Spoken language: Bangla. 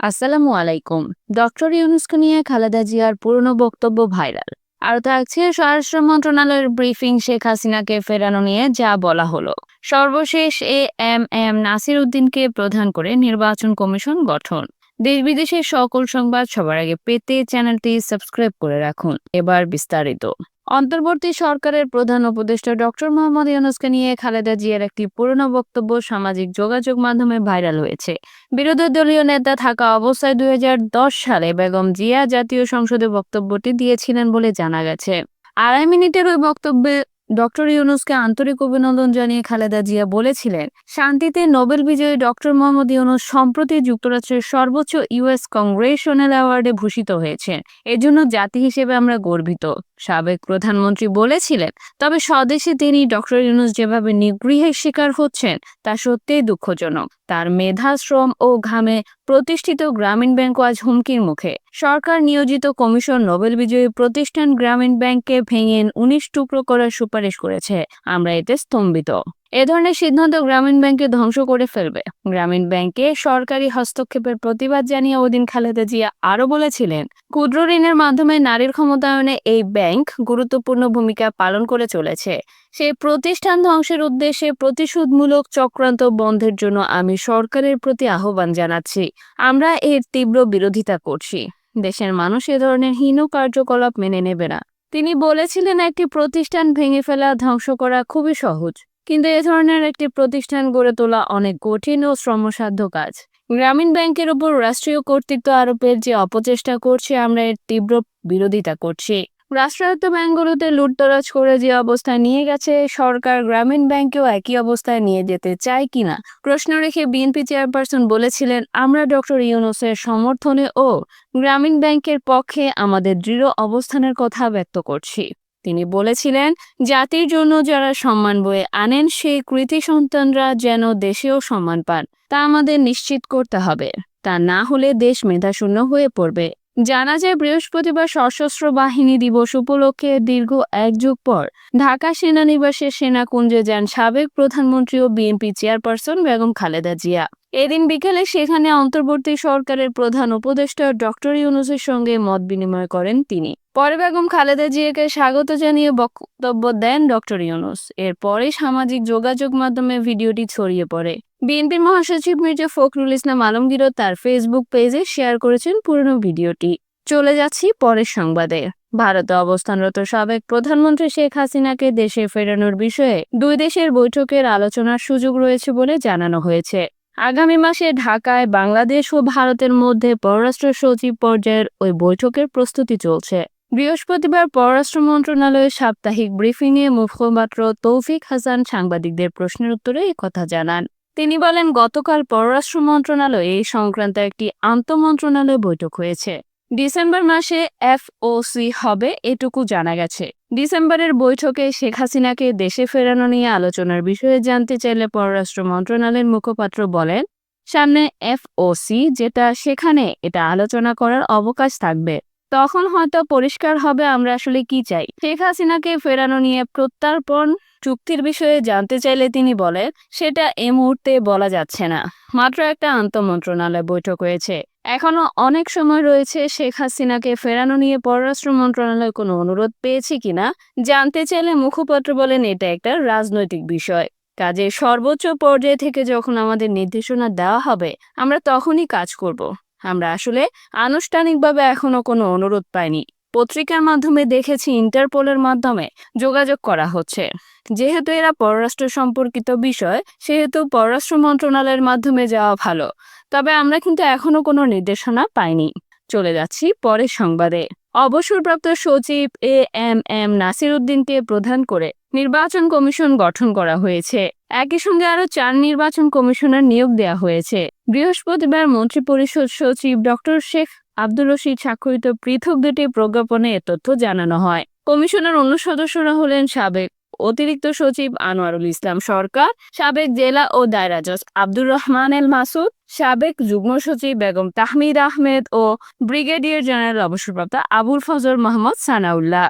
আসসালামু আলাইকুম। ডক্টর ইউনুসকে নিয়ে খালেদা জিয়ার পুরনো বক্তব্য ভাইরাল। আর থাকছে স্বরাষ্ট্র মন্ত্রণালয়ের ব্রিফিং শেখ হাসিনাকে ফেরানো নিয়ে যা বলা হলো। সর্বশেষ এ এম এম নাসির উদ্দিনকে প্রধান করে নির্বাচন কমিশন গঠন। দেশ বিদেশের সকল সংবাদ সবার আগে পেতে চ্যানেলটি সাবস্ক্রাইব করে রাখুন। এবার বিস্তারিত। অন্তর্বর্তী সরকারের প্রধান উপদেষ্টা ডক্টর মোহাম্মদ ইউনুসকে নিয়ে খালেদা জিয়ার একটি পুরনো বক্তব্য সামাজিক যোগাযোগ মাধ্যমে ভাইরাল হয়েছে। বিরোধী দলীয় নেতা থাকা অবস্থায় দুই হাজার দশ সালে বেগম জিয়া জাতীয় সংসদে বক্তব্যটি দিয়েছিলেন বলে জানা গেছে। আড়াই মিনিটের ওই বক্তব্যে ডক্টর ইউনুসকে আন্তরিক অভিনন্দন জানিয়ে খালেদা জিয়া বলেছিলেন, শান্তিতে নোবেল বিজয়ী ডক্টর মোহাম্মদ ইউনুস সম্প্রতি যুক্তরাষ্ট্রের সর্বোচ্চ ইউএস কংগ্রেশনাল অ্যাওয়ার্ডে ভূষিত হয়েছেন। এজন্য জাতি হিসেবে আমরা গর্বিত, সাবেক প্রধানমন্ত্রী বলেছিলেন। তবে স্বদেশে তিনি ডক্টর ইউনুস যেভাবে নিগৃহের শিকার হচ্ছেন, তা সত্যিই দুঃখজনক। তার মেধা, শ্রম ও ঘামে প্রতিষ্ঠিত গ্রামীণ ব্যাংক আজ হুমকির মুখে। সরকার নিয়োজিত কমিশন নোবেল বিজয়ী প্রতিষ্ঠান গ্রামীণ ব্যাংককে ভেঙে উনিশ টুকরো করার সুপারিশ করেছে। আমরা এতে স্তম্ভিত। এ ধরনের সিদ্ধান্ত গ্রামীণ ব্যাংকে ধ্বংস করে ফেলবে। গ্রামীণ ব্যাংকে সরকারি হস্তক্ষেপের প্রতিবাদ জানিয়ে ওদিন খালেদা জিয়া আরও বলেছিলেন, ক্ষুদ্র ঋণের মাধ্যমে নারীর ক্ষমতায়নে এই ব্যাংক গুরুত্বপূর্ণ ভূমিকা পালন করে চলেছে। সেই প্রতিষ্ঠান ধ্বংসের উদ্দেশ্যে প্রতিশোধমূলক চক্রান্ত বন্ধের জন্য আমি সরকারের প্রতি আহ্বান জানাচ্ছি। আমরা এর তীব্র বিরোধিতা করছি। দেশের মানুষ এ ধরনের হীন কার্যকলাপ মেনে নেবে না। তিনি বলেছিলেন, একটি প্রতিষ্ঠান ভেঙে ফেলা, ধ্বংস করা খুবই সহজ। কিন্তু এ ধরনের একটি প্রতিষ্ঠান গড়ে তোলা অনেক কঠিন ও শ্রমসাধ্য কাজ। গ্রামীণ ব্যাংকের ওপর রাষ্ট্রীয় কর্তৃত্ব আরোপের যে অপচেষ্টা করছে, আমরা এর তীব্র বিরোধিতা করছি। রাষ্ট্রায়ত্ত ব্যাংকগুলোতে লুটতরাজ করে যে অবস্থায় নিয়ে গেছে, সরকার গ্রামীণ ব্যাংকেও একই অবস্থায় নিয়ে যেতে চায় কিনা প্রশ্ন রেখে বিএনপি চেয়ারপারসন বলেছিলেন, আমরা ডক্টর ইউনুসের সমর্থনে ও গ্রামীণ ব্যাংকের পক্ষে আমাদের দৃঢ় অবস্থানের কথা ব্যক্ত করছি। তিনি বলেছিলেন, জাতির জন্য যারা সম্মান বয়ে আনেন, সেই কৃতি সন্তানরা যেন দেশেও সম্মান পান। তা আমাদের নিশ্চিত করতে হবে। তা না হলে দেশ মেধাশূন্য হয়ে পড়বে। জানা যায় বৃহস্পতিবার সশস্ত্র বাহিনী দিবস উপলক্ষে দীর্ঘ এক যুগ পর ঢাকা সেনানিবাসে সেনাকুঞ্জে যান সাবেক প্রধানমন্ত্রী ও বিএনপি চেয়ারপারসন বেগম খালেদা জিয়া। এদিন বিকেলে সেখানে অন্তর্বর্তী সরকারের প্রধান উপদেষ্টা ডক্টর ইউনুসের সঙ্গে মত বিনিময় করেন তিনি। পরে বেগম খালেদা জিয়াকে স্বাগত জানিয়ে বক্তব্য দেন ডক্টর ইউনুস। এরপরে সামাজিক যোগাযোগ মাধ্যমে ভিডিওটি ছড়িয়ে পড়ে। বিএনপির মহাসচিব মির্জা ফখরুল ইসলাম আলমগীরও তার ফেসবুক পেজে শেয়ার করেছেন পুরনো ভিডিওটি। চলে যাচ্ছি পরের সংবাদে। ভারতে অবস্থানরত সাবেক প্রধানমন্ত্রী শেখ হাসিনাকে দেশে ফেরানোর বিষয়ে দুই দেশের বৈঠকের আলোচনার সুযোগ রয়েছে বলে জানানো হয়েছে। আগামী মাসে ঢাকায় বাংলাদেশ ও ভারতের মধ্যে পররাষ্ট্র সচিব পর্যায়ের ওই বৈঠকের প্রস্তুতি চলছে। বৃহস্পতিবার পররাষ্ট্র মন্ত্রণালয়ের সাপ্তাহিক ব্রিফিংয়ে মুখপাত্র তৌফিক হাসান সাংবাদিকদের প্রশ্নের উত্তরে কথা জানান। তিনি বলেন, গতকাল পররাষ্ট্র মন্ত্রণালয়ে এই সংক্রান্ত একটি আন্তঃমন্ত্রণালয় বৈঠক হয়েছে। ডিসেম্বর মাসে এফওসি হবে এটুকু জানা গেছে। ডিসেম্বরের বৈঠকে শেখ হাসিনাকে দেশে ফেরানো নিয়ে আলোচনার বিষয়ে জানতে চাইলে পররাষ্ট্র মন্ত্রণালয়ের মুখপাত্র বলেন, সামনে এফওসি যেটা, সেখানে এটা আলোচনা করার অবকাশ থাকবে। তখন হয়তো পরিষ্কার হবে আমরা আসলে কি চাই। শেখ হাসিনাকে ফেরানো নিয়ে প্রত্যার্পণ চুক্তির বিষয়ে জানতে চাইলে তিনি বলেন, সেটা এ মুহূর্তে বলা যাচ্ছে না। মাত্র একটা আন্তঃমন্ত্রণালয় বৈঠক হয়েছে। এখনও অনেক সময় রয়েছে শেখ হাসিনাকে ফেরানো নিয়ে পররাষ্ট্র মন্ত্রণালয় কোনো অনুরোধ পেয়েছে কিনা জানতে চাইলে মুখপাত্র বলেন, এটা একটা রাজনৈতিক বিষয়। কাজে সর্বোচ্চ পর্যায় থেকে যখন আমাদের নির্দেশনা দেওয়া হবে, আমরা তখনই কাজ করব। আমরা আসলে আনুষ্ঠানিকভাবে এখনও কোনো অনুরোধ পাইনি। পত্রিকার মাধ্যমে দেখেছি ইন্টারপোলের মাধ্যমে যোগাযোগ করা হচ্ছে। যেহেতু এরা পররাষ্ট্র সম্পর্কিত বিষয়, সেহেতু পররাষ্ট্র মন্ত্রণালয়ের মাধ্যমে যাওয়া ভালো। তবে আমরা কিন্তু এখনও কোনো নির্দেশনা পাইনি। চলে যাচ্ছি পরের সংবাদে। অবসরপ্রাপ্ত সচিব এ এম এম নাসির উদ্দিনকে প্রধান করে নির্বাচন কমিশন গঠন করা হয়েছে। একই সঙ্গে আরও চার নির্বাচন কমিশনার নিয়োগ দেওয়া হয়েছে। বৃহস্পতিবার মন্ত্রিপরিষদ সচিব ডক্টর শেখ আব্দুর রশিদ স্বাক্ষরিত পৃথক দুটি প্রজ্ঞাপনে এ তথ্য জানানো হয়। কমিশনের অন্য সদস্যরা হলেন সাবেক অতিরিক্ত সচিব আনোয়ারুল ইসলাম সরকার, সাবেক জেলা ও দায়রা জজ আব্দুর রহমান এল মাসুদ, সাবেক যুগ্ম সচিব বেগম তাহমিদ আহমেদ ও ব্রিগেডিয়ার জেনারেল অবসরপ্রাপ্ত আবুল ফজর মোহাম্মদ সানাউল্লাহ।